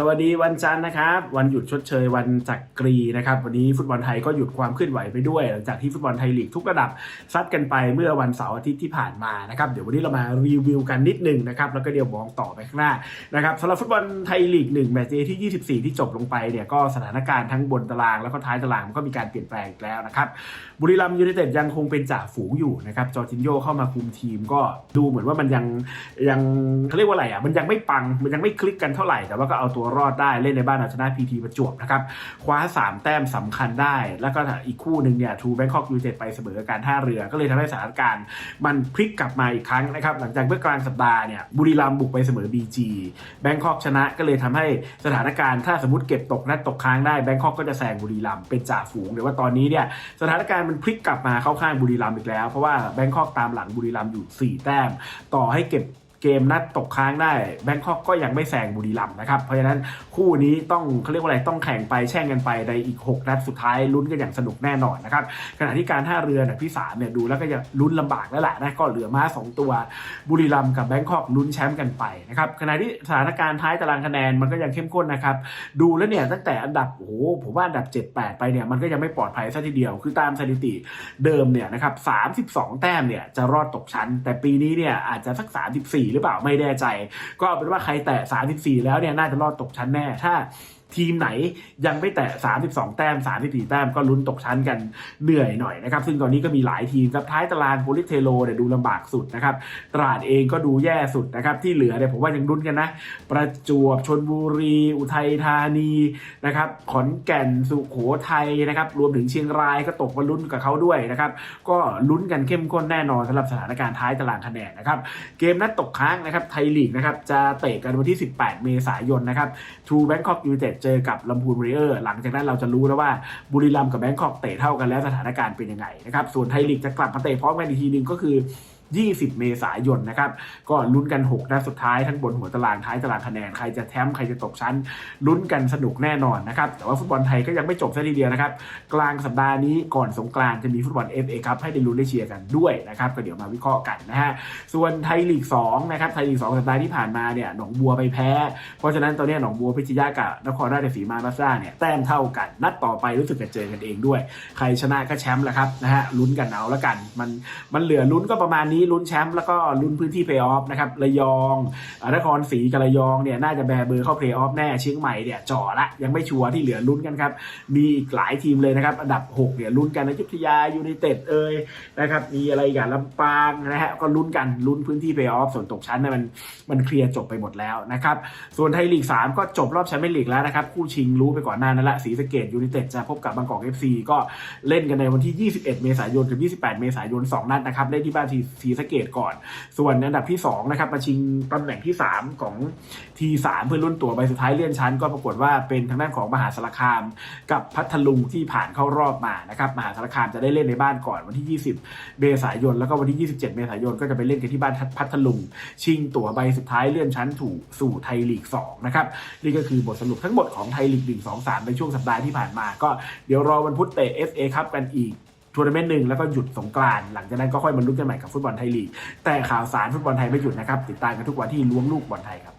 สวัสดีวันจันทร์นะครับ วันหยุดชดเชยวันจักรีนะครับ วันนี้ฟุตบอลไทยก็หยุดความเคลื่อนไหวไปด้วย หลังจากที่ฟุตบอลไทยลีกทุกระดับซัดกันไปเมื่อวันเสาร์อาทิตย์ที่ผ่านมานะครับเดี๋ยววันนี้เรามารีวิวกันนิดหนึงนะครับแล้วก็เดี๋ยวมองต่อไปข้างหน้านะครับสำหรับฟุตบอลไทยลีก1แมตช์เดย์ที่ 24 ที่จบลงไปเนี่ยก็สถานการณ์ทั้งบนตารางแล้วก็ท้ายตารางมันก็มีการเปลี่ยนแปลงอีกแล้วนะครับบุรีรัมย์ยูไนเต็ดยังคงเป็นจ่าฝูงอยู่นะครับจอร์จินโยเข้ามาคุมทีมก็ดูเหมือนว่ามันยังยังเขาเรียกว่าอะไรอะมันยังไม่ปังมันยังไม่คลิกกันเท่าไหร่แต่ว่าก็เอาตัวรอดได้เล่นในบ้านเอาชนะพีทีประจวบนะครับคว้า 3 แต้มสำคัญได้ แล้วก็อีกคู่หนึ่งเนี่ยทูแบงคอกยูเต็ดไปเสมอการท่าเรือก็เลยทำให้สถานการณ์ มันพลิกกลับมาอีกครั้งนะครับหลังจากเมื่อกลางสัปดาห์เนี่ยบุรีรัมย์บุกไปเสมอ BG แบงคอกชนะก็เลยทำให้สถานการณ์ถ้าสมมติเก็บตกนัดตกค้างได้แบงคอกก็จะแซงบุรีรัมย์เป็นจ่าฝูงแต่ว่าตอนนี้เนี่ยสถานการณ์มันพลิกกลับมาเข้าข้างบุรีรัมย์อีกแล้ว เพราะว่าแบงคอกตามหลังบุรีรัมย์อยู่ 4 แต้ม ต่อให้เก็บ เกมนัดตกค้างได้แบงคอกก็ยังไม่แซงบุรีรัมย์นะครับ เพราะฉะนั้นคู่นี้ต้องเขาเรียกว่าอะไรต้องแข่งไปแช่งกันไปในอีก 6 นัดสุดท้ายลุ้นกันอย่างสนุกแน่นอนนะครับขณะที่การท่าเรือเนี่ยพี่สามเนี่ยดูแล้วก็จะลุ้นลำบากแล้วแหละนะก็เหลือมาสองตัวบุรีรัมย์กับแบงคอกลุ้นแชมป์กันไปนะครับขณะที่สถานการณ์ท้ายตารางคะแนนมันก็ยังเข้มข้นนะครับดูแล้วเนี่ยตั้งแต่อันดับโอ้โหผมว่าอันดับ 7-8 ไปเนี่ยมันก็ยังไม่ปลอดภัยซะทีเดียว คือตามสถิติเดิมเนี่ยนะครับ32 แต้มเนี่ยจะรอดตกชั้น แต่ปีนี้เนี่ยอาจจะสัก 34หรือเปล่าไม่แน่ใจ ก็เอาเป็นว่าใครแตะ 34 แล้วเนี่ยน่าจะรอดตกชั้นแน่ถ้า ทีมไหนยังไม่แตะ 32 แต้ม 34 แต้มก็ลุ้นตกชั้นกันเหนื่อยหน่อยนะครับ ซึ่งตอนนี้ก็มีหลายทีมครับท้ายตารางโปลิเทโลเนี่ยดูลำบากสุดนะครับตราดเองก็ดูแย่สุดนะครับ ที่เหลือเนี่ยผมว่ายังลุ้นกันนะ ประจวบชนบุรี อุทัยธานีนะครับขอนแก่นสุโขทัยนะครับรวมถึงเชียงรายก็ตกมาลุ้นกับเขาด้วยนะครับ ก็ลุ้นกันเข้มข้นแน่นอนสำหรับสถานการณ์ท้ายตารางคะแนนนะครับเกมนัดตกค้างนะครับไทยลีกนะครับจะเตะกันวันที่ 18 เมษายนนะครับทูแบงคอกยูเต็ดเจอกับลำพูนเรเออร์หลังจากนั้นเราจะรู้แล้วว่าบุรีรัมย์กับแบงคอกเตะเท่ากันแล้วสถานการณ์เป็นยังไงนะครับส่วนไทยลีกจะกลับมาเตะพร้อมกันอีกทีหนึงก็คือ 20 เมษายนนะครับ ก็ลุ้นกัน6นัดสุดท้ายทั้งบนหัวตารางท้ายตารางคะแนนใครจะแชมป์ใครจะตกชั้นลุ้นกันสนุกแน่นอนนะครับ แต่ว่าฟุตบอลไทยก็ยังไม่จบซะทีเดียวนะครับ กลางสัปดาห์นี้ก่อนสงกรานจะมีฟุตบอล FA ครับให้ได้ลุ้นได้เชียร์กันด้วยนะครับก็เดี๋ยวมาวิเคราะห์กันนะฮะส่วนไทยลีก2นะครับไทยลีก 2 สัปดาห์ที่ผ่านมาเนี่ยหนองบัวไปแพ้ เพราะฉะนั้นตอนนี้หนองบัวพิชยากับนครราชสีมาบาซ่าเนี่ยแต้มเท่ากัน นัดต่อไปรู้สึกจะเจอกันเองด้วย ใครชนะก็แชมป์แหละครับนะฮะลุ้นกันเอาละกันมันมันเหลือลุ้นก็ประมาณนี้ลุ้นแชมป์แล้วก็ลุ้นพื้นที่เพลย์ออฟนะครับระยองอนครศรีกับระยองเนี่ยน่าจะแบเบอร์เข้าเพลย์ออฟแน่เชียงใหม่เนี่ยจ่อละยังไม่ชัวร์ที่เหลือลุ้นกันครับมีอีกหลายทีมเลยนะครับอันดับ6เนี่ยลุ้นกันอยุธยายูไนเต็ดเอ่ยนะครับมีอะไรกันลำปางนะฮะก็ลุ้นกันลุ้นพื้นที่เพลย์ออฟส่วนตกชั้นเนี่ยมันมันเคลียร์จบไปหมดแล้วนะครับส่วนไทยลีก 3 ก็จบรอบแชมเปี้ยนลีกแล้วนะครับคู่ชิงรู้ไปก่อนหน้านั้นละศรีสะเกดยูไนเต็ดจะพบกับบางกอกเอฟซีก็เล่นกันในวันที่ 21 เมษายนกับ28 เมษายน 2 นัดนะครับเล่นที่บ้านทีีสเกดก่อน ส่วนอันดับที่2นะครับมาชิงตำแหน่งที่ 3 ของทีสามเพื่อลุ้นตัวใบสุดท้ายเลื่อนชั้น ก็ปรากฏว่าเป็นทางด้านของมหาสารคาม กับพัทลุงที่ผ่านเข้ารอบมานะครับมหาสารคามจะได้เล่นในบ้านก่อนวันที่ 20 เมษายน แล้วก็วันที่ 27 เมษายนก็จะไปเล่นกันที่บ้านพัทลุง ชิงตั๋วใบสุดท้ายเลื่อนชั้นถูกสู่ไทยลีก2นะครับนี่ก็คือบทสรุปทั้งหมดของไทยลีก1 2 3ในช่วงสัปดาห์ที่ผ่านมา ก็เดี๋ยวรอวันพุธเตะ FA ครับกันอีก ทัวร์นาเมนต์หนึ่งแล้วก็หยุดสงกรานต์หลังจากนั้นก็ค่อยมาลุ้นกันใหม่กับฟุตบอลไทยลีกแต่ข่าวสารฟุตบอลไทยไม่หยุดนะครับติดตามกันทุกวันที่ล้วงลูกบอลไทยครับ